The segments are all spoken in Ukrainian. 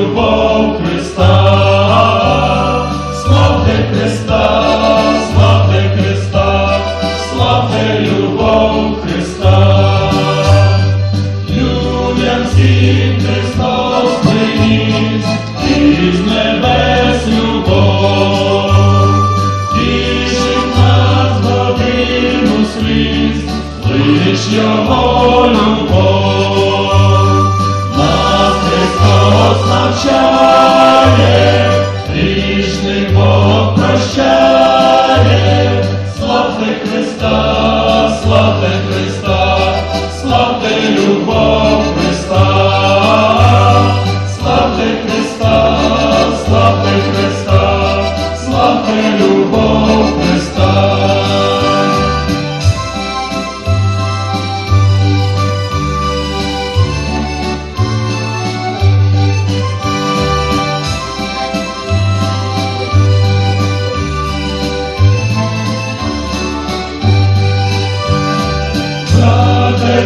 любов Христа, славте Христа, славте Христа, славте любов Христа. Людям всім Христос приніс, із небес любов, тішить нас годину сліз, лиш його любов. Христа, славте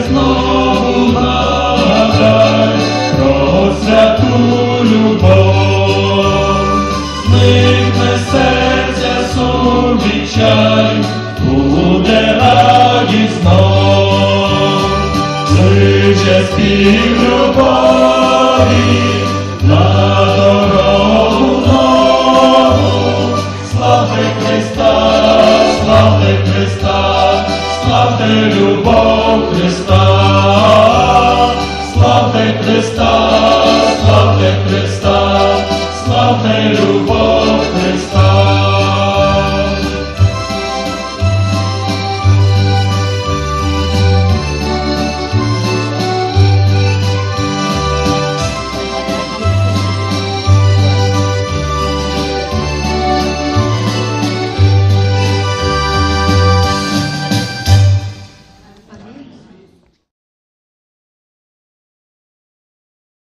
знову нагадай про святу любов, зникне серця сум відчай, буде радість знов, кличе спів любові на дорогу нову, славте Христа, славте Христа, славте любов Христа, славте